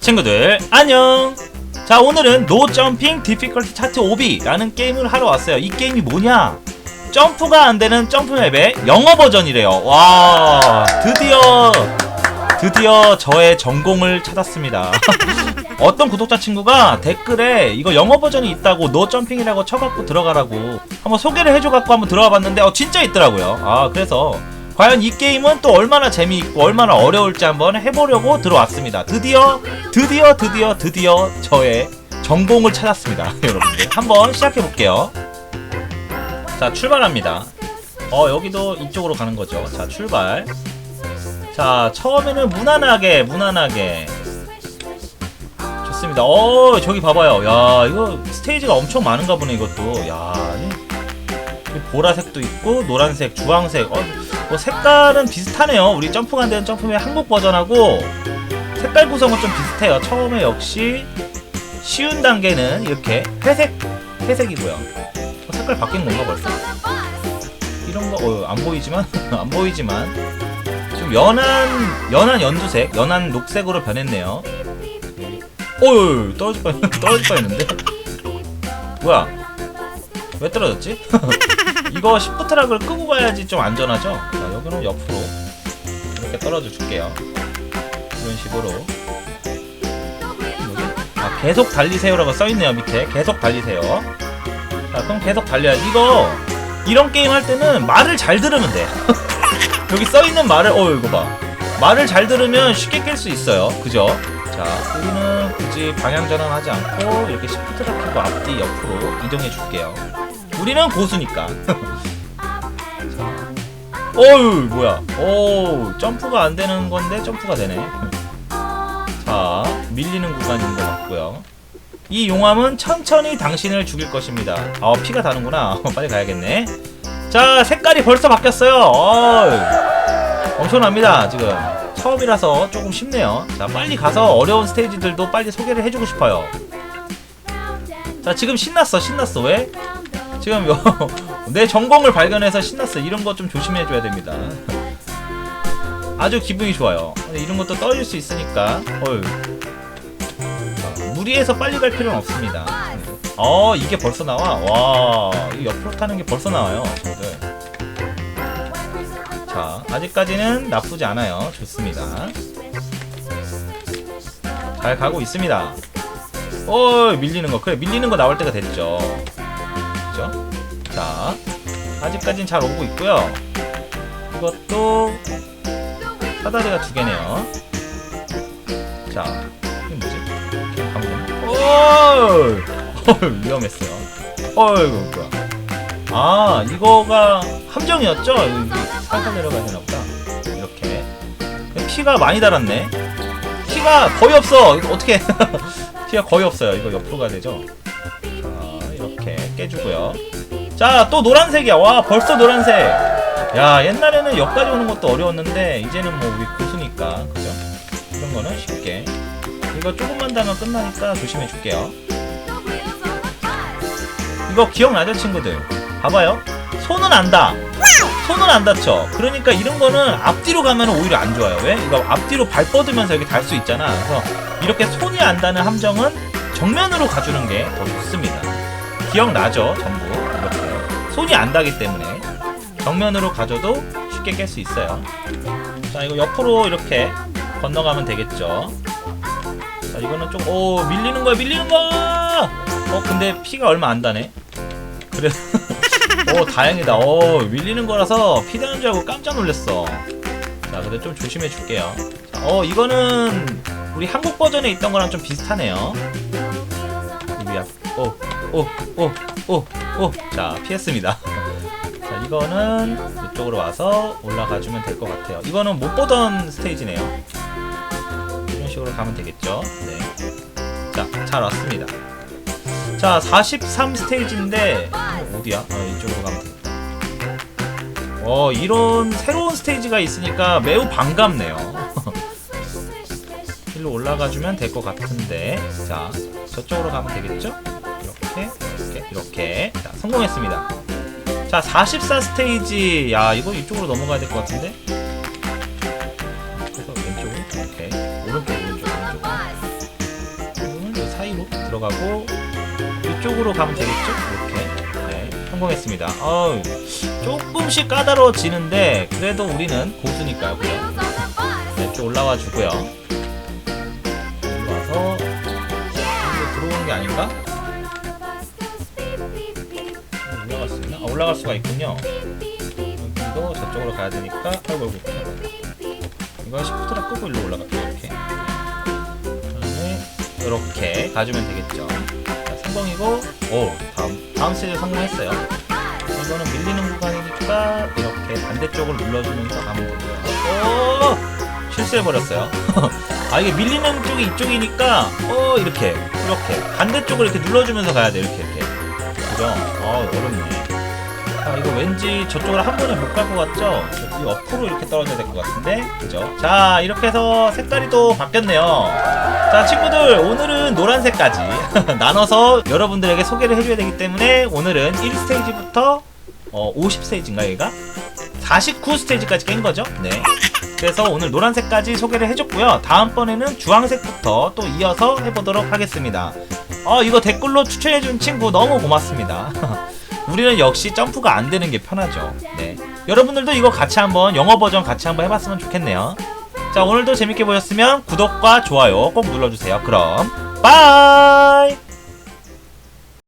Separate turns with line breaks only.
친구들 안녕! 자 오늘은 노 점핑 디피컬티 차트 5비라는 게임을 하러 왔어요. 이 게임이 뭐냐? 점프가 안되는 점프맵의 영어 버전이래요. 와 드디어 드디어 저의 전공을 찾았습니다. 어떤 구독자 친구가 댓글에 이거 영어 버전이 있다고 노 점핑이라고 쳐갖고 들어가라고 한번 소개를 해줘갖고 한번 들어가 봤는데 어 진짜 있더라고요. 아 그래서 과연 이 게임은 또 얼마나 재미있고 얼마나 어려울지 한번 해보려고 들어왔습니다. 드디어 드디어 드디어 드디어 저의 전공을 찾았습니다. 여러분들 한번 시작해 볼게요. 자 출발합니다. 어 여기도 이쪽으로 가는 거죠. 자 출발. 자 처음에는 무난하게 무난하게 좋습니다. 어 저기 봐봐요. 야 이거 스테이지가 엄청 많은가 보네 이것도. 야 보라색도 있고 노란색, 주황색. 어, 뭐 색깔은 비슷하네요. 우리 점프가 안 되는 점프의 한국 버전하고 색깔 구성은 좀 비슷해요. 처음에 역시 쉬운 단계는 이렇게 회색, 회색이고요. 어, 색깔 바뀐 건가 벌써? 이런 거, 어, 안 보이지만, 안 보이지만, 좀 연한, 연한 연두색, 연한 녹색으로 변했네요. 어유 떨어질 뻔, 떨어질 뻔했는데. 뭐야? 왜 떨어졌지? 이거 시프트락을 끄고 가야지 좀 안전하죠? 자, 여기는 옆으로 이렇게 떨어져 줄게요. 이런 식으로. 아, 계속 달리세요라고 써있네요, 밑에. 계속 달리세요. 자, 그럼 계속 달려야지. 이거, 이런 게임 할 때는 말을 잘 들으면 돼. 여기 써있는 말을, 어, 이거 봐. 말을 잘 들으면 쉽게 깰 수 있어요. 그죠? 자, 우리는 굳이 방향 전환하지 않고 이렇게 시프트락 켜고 앞뒤 옆으로 이동해 줄게요. 우리는 고수니까. 자. 어유 뭐야? 오 점프가 안 되는 건데 점프가 되네. 자 밀리는 구간인 것 같고요. 이 용암은 천천히 당신을 죽일 것입니다. 아 피가 다는구나. 빨리 가야겠네. 자 색깔이 벌써 바뀌었어요. 어이, 엄청납니다 지금. 처음이라서 조금 쉽네요. 자 빨리 가서 어려운 스테이지들도 빨리 소개를 해주고 싶어요. 자 지금 신났어 신났어 왜? 지금 요, 내 전공을 발견해서 신났어. 이런 거좀 조심해줘야 됩니다. 아주 기분이 좋아요. 이런 것도 떨어질 수 있으니까. 어휴. 자, 무리해서 빨리 갈 필요는 없습니다. 어, 이게 벌써 나와? 와, 이 옆으로 타는 게 벌써 나와요, 친구들. 자, 아직까지는 나쁘지 않아요. 좋습니다. 잘 가고 있습니다. 어, 밀리는 거. 그래, 밀리는 거 나올 때가 됐죠. 그죠? 자, 아직까진 잘 오고 있고요. 이것도 사다리가 두 개네요. 자, 이게 뭐지? 이렇게 위험했어요. 어이구, 뭐야. 아, 이거가 함정이었죠? 살살 내려가야 되나 보다. 이렇게. 피가 많이 달았네. 피가 거의 없어. 어떻게? 피가 거의 없어요. 이거 옆으로 가야 되죠? 자, 이렇게 깨주고요. 자, 또 노란색이야. 와, 벌써 노란색. 야, 옛날에는 여기까지 오는 것도 어려웠는데, 이제는 뭐 우리 고수니까. 그죠? 이런 거는 쉽게. 이거 조금만 다면 끝나니까 조심해 줄게요. 이거 기억나죠, 친구들? 봐봐요. 손은 안다. 손은 안 다쳐. 그러니까 이런 거는 앞뒤로 가면 오히려 안 좋아요. 왜? 이거 앞뒤로 발 뻗으면서 여기 달 수 있잖아. 그래서 이렇게 손이 안 닿는 함정은 정면으로 가주는 게 더 좋습니다. 기억나죠? 전부. 손이 안 닿기 때문에 정면으로 가져도 쉽게 깰 수 있어요. 자, 이거 옆으로 이렇게 건너가면 되겠죠. 자, 이거는 좀, 오, 밀리는 거야, 밀리는 거야! 어, 근데 피가 얼마 안 다네. 그래. 오, 다행이다. 오, 밀리는 거라서 피 되는 줄 알고 깜짝 놀랐어. 자, 근데 좀 조심해 줄게요. 자, 어, 이거는 우리 한국 버전에 있던 거랑 좀 비슷하네요. 오, 오, 오, 오, 오. 자, 피했습니다. 자, 이거는 이쪽으로 와서 올라가 주면 될 것 같아요. 이거는 못 보던 스테이지네요. 이런 식으로 가면 되겠죠. 네. 자, 잘 왔습니다. 자, 43 스테이지인데 어, 어디야? 아, 이쪽으로 가면 되겠다. 어, 이런 새로운 스테이지가 있으니까 매우 반갑네요. 일로 올라가 주면 될 것 같은데. 자, 저쪽으로 가면 되겠죠? 이렇게. 자, 성공했습니다. 자, 44 스테이지. 야, 이거 이쪽으로 넘어가야 될 것 같은데? 그래서 왼쪽으로, 이렇게. 오른쪽, 오른쪽, 오른쪽. 사이로 들어가고 이쪽으로 가면 되겠죠? 이렇게 네, 성공했습니다. 어우, 조금씩 까다로워지는데 그래도 우리는 고수니까요. 그죠? 네, 쭉 올라와 주고요. 올라와서 들어오는 게 아닌가? 올라갈 수가 있군요. 여기도 저쪽으로 가야 되니까 아이고 아이고 이거 시프트를 끄고 일로 올라갈게요 이렇게. 그다음에 이렇게 가주면 되겠죠. 자, 성공이고 오 다음 다음 스테이지 성공했어요. 이거는 밀리는 구간이니까 이렇게 반대쪽을 눌러주면서 가면 되고요 오 실수해버렸어요. 아 이게 밀리는 쪽이 이쪽이니까 어 이렇게 이렇게 반대쪽을 이렇게 눌러주면서 가야 돼 이렇게 이렇게. 그죠? 어 어렵네 아 이거 왠지 저쪽으로 한 번에 못 갈 것 같죠? 이 옆으로 이렇게 떨어져야 될 것 같은데 그죠? 자 이렇게 해서 색깔이 또 바뀌었네요 자 친구들 오늘은 노란색까지 나눠서 여러분들에게 소개를 해줘야 되기 때문에 오늘은 1스테이지부터 어, 50스테이지인가 얘가? 49스테이지까지 깬 거죠? 네 그래서 오늘 노란색까지 소개를 해줬고요 다음번에는 주황색부터 또 이어서 해보도록 하겠습니다 어 이거 댓글로 추천해준 친구 너무 고맙습니다 우리는 역시 점프가 안 되는 게 편하죠. 네. 여러분들도 이거 같이 한번 영어 버전 같이 한번 해봤으면 좋겠네요. 자, 오늘도 재밌게 보셨으면 구독과 좋아요 꼭 눌러주세요. 그럼, 빠이!